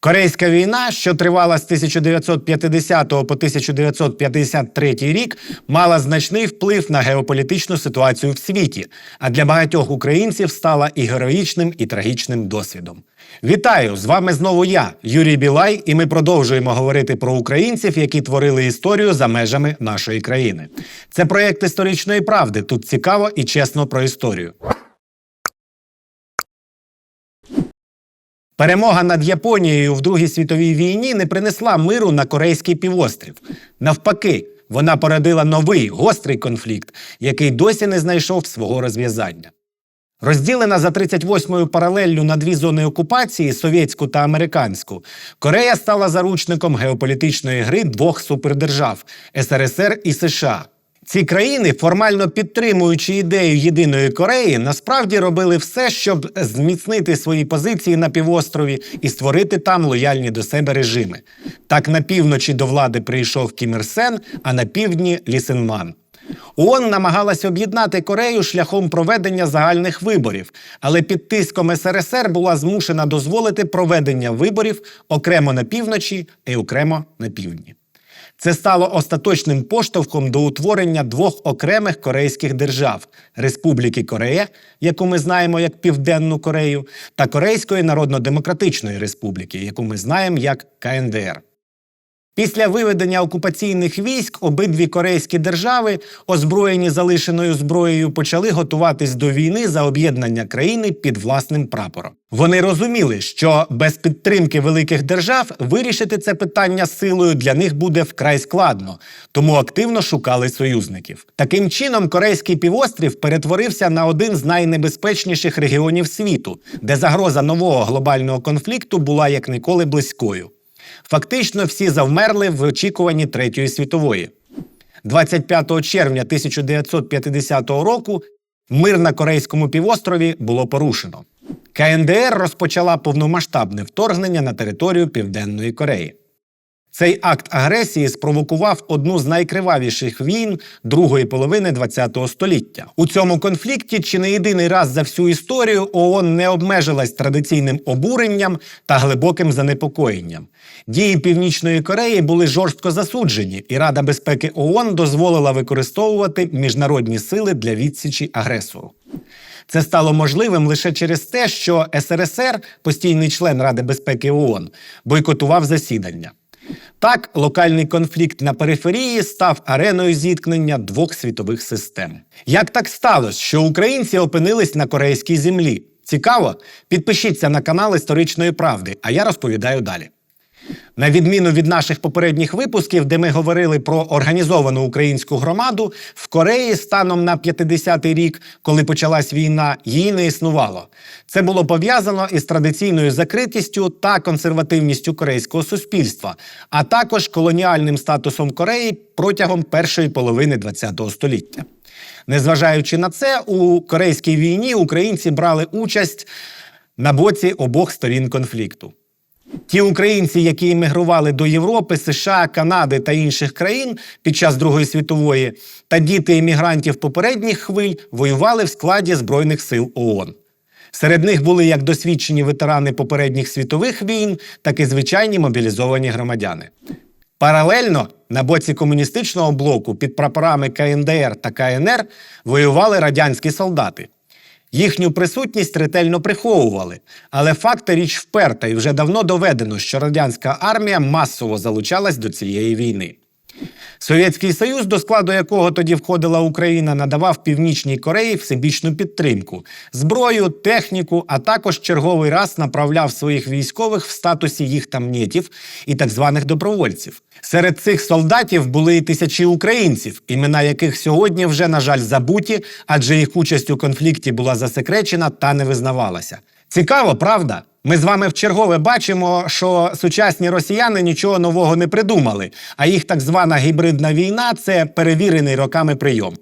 Корейська війна, що тривала з 1950 по 1953 рік, мала значний вплив на геополітичну ситуацію в світі, а для багатьох українців стала і героїчним, і трагічним досвідом. Вітаю! З вами знову я, Юрій Білай, і ми продовжуємо говорити про українців, які творили історію за межами нашої країни. Це проєкт історичної правди. Тут цікаво і чесно про історію. Перемога над Японією в Другій світовій війні не принесла миру на Корейський півострів. Навпаки, вона породила новий гострий конфлікт, який досі не знайшов свого розв'язання. Розділена за 38-ю паралеллю на дві зони окупації совєтську та американську, Корея стала заручником геополітичної гри двох супердержав СРСР і США. Ці країни, формально підтримуючи ідею єдиної Кореї, насправді робили все, щоб зміцнити свої позиції на півострові і створити там лояльні до себе режими. Так на півночі до влади прийшов Кім Ір Сен, а на півдні Лісенман. ООН намагалась об'єднати Корею шляхом проведення загальних виборів, але під тиском СРСР була змушена дозволити проведення виборів окремо на півночі і окремо на півдні. Це стало остаточним поштовхом до утворення двох окремих корейських держав Республіки Корея, яку ми знаємо як Південну Корею, та Корейської Народно-Демократичної Республіки, яку ми знаємо як КНДР. Після виведення окупаційних військ обидві корейські держави, озброєні залишеною зброєю, почали готуватись до війни за об'єднання країни під власним прапором. Вони розуміли, що без підтримки великих держав вирішити це питання силою для них буде вкрай складно, тому активно шукали союзників. Таким чином, корейський півострів перетворився на один з найнебезпечніших регіонів світу, де загроза нового глобального конфлікту була як ніколи близькою. Фактично всі завмерли в очікуванні Третьої світової. 25 червня 1950 року мир на Корейському півострові було порушено. КНДР розпочала повномасштабне вторгнення на територію Південної Кореї. Цей акт агресії спровокував одну з найкривавіших війн другої половини ХХ століття. У цьому конфлікті чи не єдиний раз за всю історію ООН не обмежилась традиційним обуренням та глибоким занепокоєнням. Дії Північної Кореї були жорстко засуджені, і Рада безпеки ООН дозволила використовувати міжнародні сили для відсічі агресору. Це стало можливим лише через те, що СРСР, постійний член Ради безпеки ООН, бойкотував засідання. Так, локальний конфлікт на периферії став ареною зіткнення двох світових систем. Як так сталося, що українці опинились на корейській землі? Цікаво? Підпишіться на канал Історичної Правди, а я розповідаю далі. На відміну від наших попередніх випусків, де ми говорили про організовану українську громаду, в Кореї станом на 50-й рік, коли почалась війна, її не існувало. Це було пов'язано із традиційною закритістю та консервативністю корейського суспільства, а також колоніальним статусом Кореї протягом першої половини ХХ століття. Незважаючи на це, у корейській війні українці брали участь на боці обох сторін конфлікту. Ті українці, які емігрували до Європи, США, Канади та інших країн під час Другої світової, та діти емігрантів попередніх хвиль воювали в складі Збройних сил ООН. Серед них були як досвідчені ветерани попередніх світових війн, так і звичайні мобілізовані громадяни. Паралельно на боці комуністичного блоку під прапорами КНДР та КНР воювали радянські солдати. Їхню присутність ретельно приховували, але факти річ вперта і вже давно доведено, що радянська армія масово залучалась до цієї війни. Совєтський Союз, до складу якого тоді входила Україна, надавав Північній Кореї всебічну підтримку, зброю, техніку, а також черговий раз направляв своїх військових в статусі їх тамнєтів і так званих добровольців. Серед цих солдатів були і тисячі українців, імена яких сьогодні вже, на жаль, забуті, адже їх участь у конфлікті була засекречена та не визнавалася. Цікаво, правда? Ми з вами вчергове бачимо, що сучасні росіяни нічого нового не придумали, а їх так звана гібридна війна це перевірений роками прийом.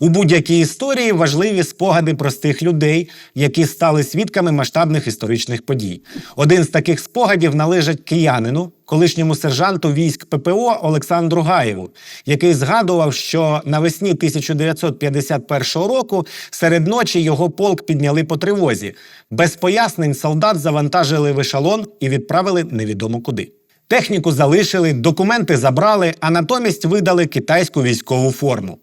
У будь-якій історії важливі спогади простих людей, які стали свідками масштабних історичних подій. Один з таких спогадів належить киянину, колишньому сержанту військ ППО Олександру Гаєву, який згадував, що навесні 1951 року серед ночі його полк підняли по тривозі. Без пояснень солдат завантажили в ешелон і відправили невідомо куди. Техніку залишили, документи забрали, а натомість видали китайську військову форму.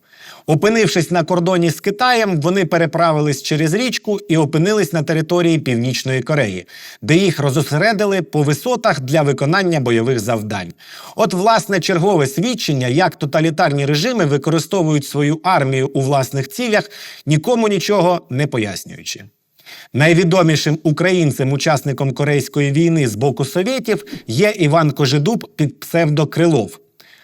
Опинившись на кордоні з Китаєм, вони переправились через річку і опинились на території Північної Кореї, де їх розосередили по висотах для виконання бойових завдань. От, власне, чергове свідчення, як тоталітарні режими використовують свою армію у власних цілях, нікому нічого не пояснюючи. Найвідомішим українцем-учасником Корейської війни з боку совєтів є Іван Кожедуб під псевдокрилов.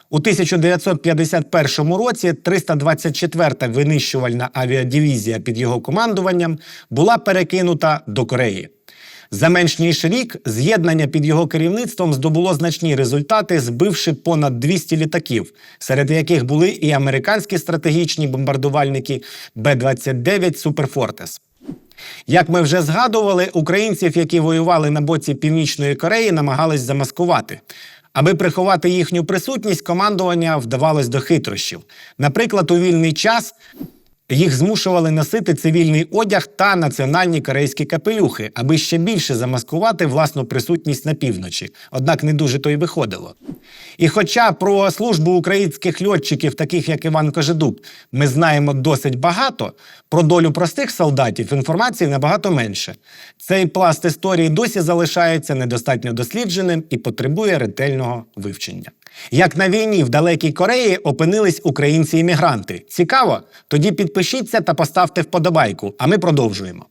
У 1951 році 324-та винищувальна авіадивізія під його командуванням була перекинута до Кореї. За менш ніж рік з'єднання під його керівництвом здобуло значні результати, збивши понад 200 літаків, серед яких були і американські стратегічні бомбардувальники Б-29 Суперфортес. Як ми вже згадували, українців, які воювали на боці Північної Кореї, намагались замаскувати. Аби приховати їхню присутність, командування вдавалось до хитрощів. Наприклад, у вільний час їх змушували носити цивільний одяг та національні корейські капелюхи, аби ще більше замаскувати власну присутність на півночі. Однак не дуже то й виходило. І хоча про службу українських льотчиків, таких як Іван Кожедуб, ми знаємо досить багато, про долю простих солдатів інформації набагато менше. Цей пласт історії досі залишається недостатньо дослідженим і потребує ретельного вивчення. Як на війні в далекій Кореї опинились українці-іммігранти. Цікаво? Тоді підпишіться та поставте вподобайку, а ми продовжуємо.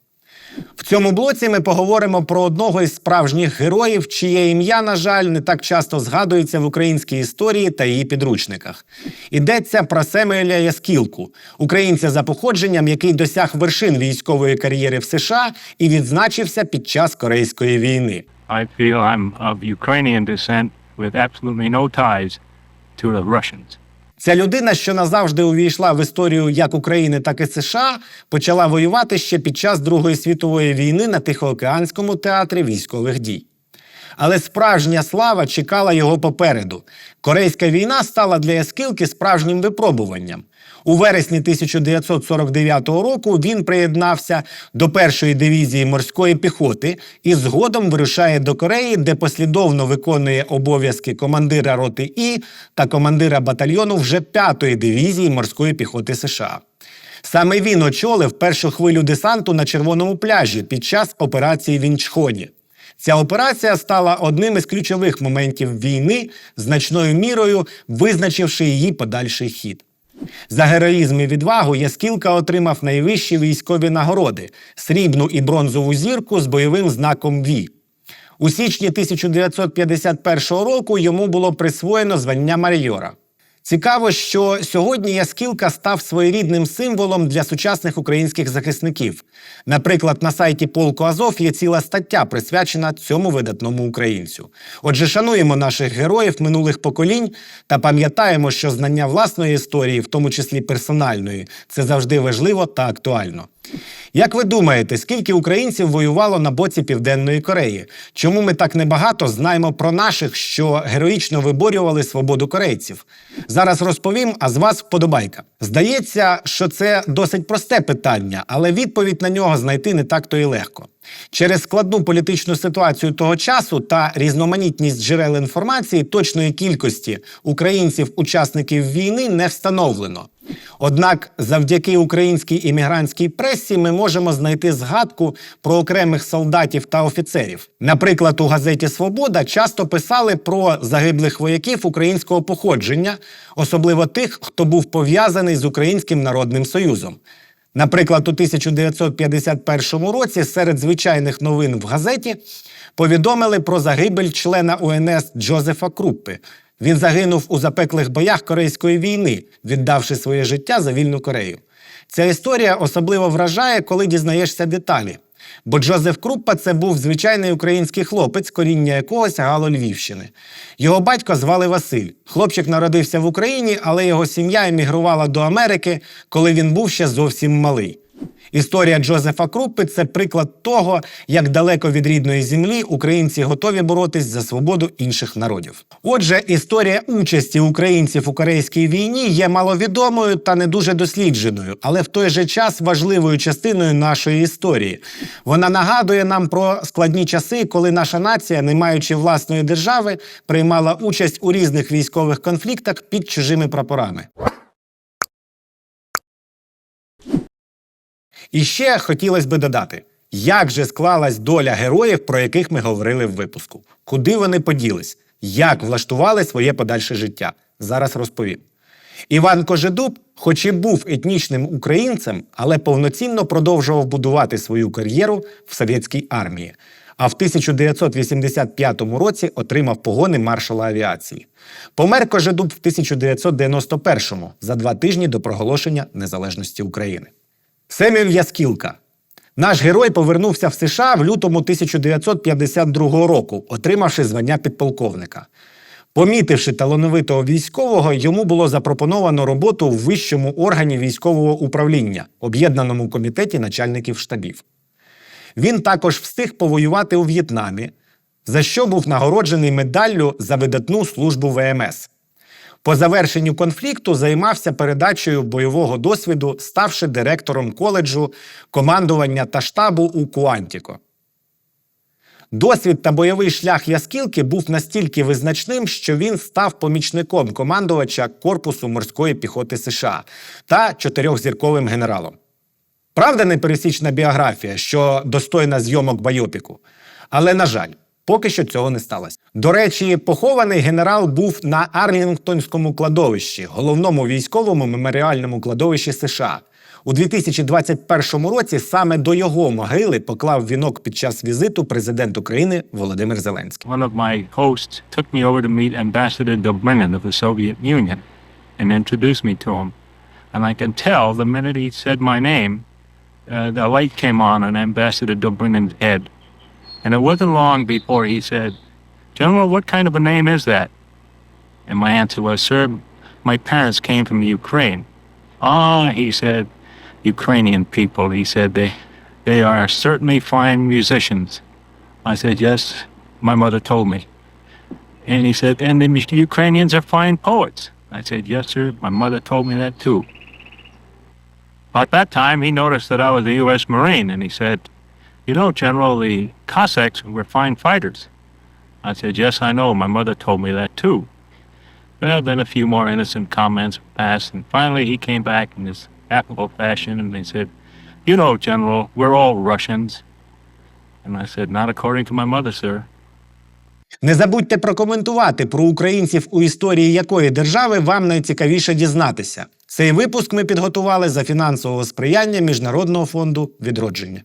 В цьому блоці ми поговоримо про одного із справжніх героїв, чиє ім'я, на жаль, не так часто згадується в українській історії та її підручниках. Йдеться про Семеля Яскілку, українця за походженням, який досяг вершин військової кар'єри в США і відзначився під час Корейської війни. I feel I'm of Ukrainian descent with absolutely no ties to the Russians. Ця людина, що назавжди увійшла в історію як України, так і США, почала воювати ще під час Другої світової війни на Тихоокеанському театрі військових дій. Але справжня слава чекала його попереду. Корейська війна стала для Яскілки справжнім випробуванням. У вересні 1949 року він приєднався до першої дивізії морської піхоти і згодом вирушає до Кореї, де послідовно виконує обов'язки командира роти І та командира батальйону вже п'ятої дивізії морської піхоти США. Саме він очолив першу хвилю десанту на червоному пляжі під час операції в Інчхоні. Ця операція стала одним із ключових моментів війни, значною мірою визначивши її подальший хід. За героїзм і відвагу Яскілка отримав найвищі військові нагороди срібну і бронзову зірку з бойовим знаком Ві. У січні 1951 року йому було присвоєно звання майора. Цікаво, що сьогодні Яскілка став своєрідним символом для сучасних українських захисників. Наприклад, на сайті полку Азов є ціла стаття, присвячена цьому видатному українцю. Отже, шануємо наших героїв минулих поколінь та пам'ятаємо, що знання власної історії, в тому числі персональної, це завжди важливо та актуально. Як ви думаєте, скільки українців воювало на боці Південної Кореї? Чому ми так небагато знаємо про наших, що героїчно виборювали свободу корейців? Зараз розповім, а з вас вподобайка. Здається, що це досить просте питання, але відповідь на нього знайти не так то і легко. Через складну політичну ситуацію того часу та різноманітність джерел інформації точної кількості українців-учасників війни не встановлено. Однак, завдяки українській іммігрантській пресі ми можемо знайти згадку про окремих солдатів та офіцерів. Наприклад, у газеті Свобода часто писали про загиблих вояків українського походження, особливо тих, хто був пов'язаний з Українським народним союзом. Наприклад, у 1951 році серед звичайних новин в газеті повідомили про загибель члена УНС Джозефа Круппи. Він загинув у запеклих боях Корейської війни, віддавши своє життя за вільну Корею. Ця історія особливо вражає, коли дізнаєшся деталі. Бо Джозеф Круппа це був звичайний український хлопець, коріння якого сягало Львівщини. Його батько звали Василь. Хлопчик народився в Україні, але його сім'я емігрувала до Америки, коли він був ще зовсім малий. Історія Джозефа Круппи – це приклад того, як далеко від рідної землі українці готові боротись за свободу інших народів. Отже, історія участі українців у корейській війні є маловідомою та не дуже дослідженою, але в той же час важливою частиною нашої історії. Вона нагадує нам про складні часи, коли наша нація, не маючи власної держави, приймала участь у різних військових конфліктах під чужими прапорами. І ще хотілося би додати, як же склалась доля героїв, про яких ми говорили в випуску, куди вони поділись, як влаштували своє подальше життя. Зараз розповім. Іван Кожедуб, хоч і був етнічним українцем, але повноцінно продовжував будувати свою кар'єру в совєтській армії. А в 1985 році отримав погони маршала авіації. Помер Кожедуб в 1991-му, за два тижні до проголошення незалежності України. Семюель Яскілка. Наш герой повернувся в США в лютому 1952 року, отримавши звання підполковника. Помітивши талановитого військового, йому було запропоновано роботу в вищому органі військового управління, об'єднаному комітеті начальників штабів. Він також встиг повоювати у В'єтнамі, за що був нагороджений медаллю за видатну службу ВМС. По завершенню конфлікту займався передачею бойового досвіду, ставши директором коледжу командування та штабу у Куантіко. Досвід та бойовий шлях Яскілки був настільки визначним, що він став помічником командувача Корпусу морської піхоти США та чотирьохзірковим генералом. Правда, непересічна біографія, що достойна зйомок байопіку. Але, на жаль, поки що цього не сталося. До речі, похований генерал був на Арлінгтонському кладовищі, головному військовому меморіальному кладовищі США. У 2021 році саме до його могили поклав вінок під час візиту президент України Володимир Зеленський. One of my hosts took me over to meet Ambassador Dobrynin of the Soviet Union and introduced me to him. And I can tell the minute he said my name, uh, the light came on on Ambassador Dobrynin's head. And it wasn't long before he said, General, what kind of a name is that? And my answer was, Sir, my parents came from Ukraine. Ah, he said, Ukrainian people. He said, they, they are certainly fine musicians. I said, Yes, my mother told me. And he said, And the Ukrainians are fine poets. I said, Yes, sir, my mother told me that too. At that time, he noticed that I was a U.S. Marine, and he said, You know, General, the Cossacks were fine fighters. I said, Yes, I know. My mother told me that too. Well, then a few more innocent comments passed, and finally he came back in his affable fashion and he said, You know, General, we're all Russians. And I said, Not according to my mother, sir. Не забудьте прокоментувати про українців у історії якої держави вам найцікавіше дізнатися. Цей випуск ми підготували за фінансового сприяння Міжнародного фонду відродження.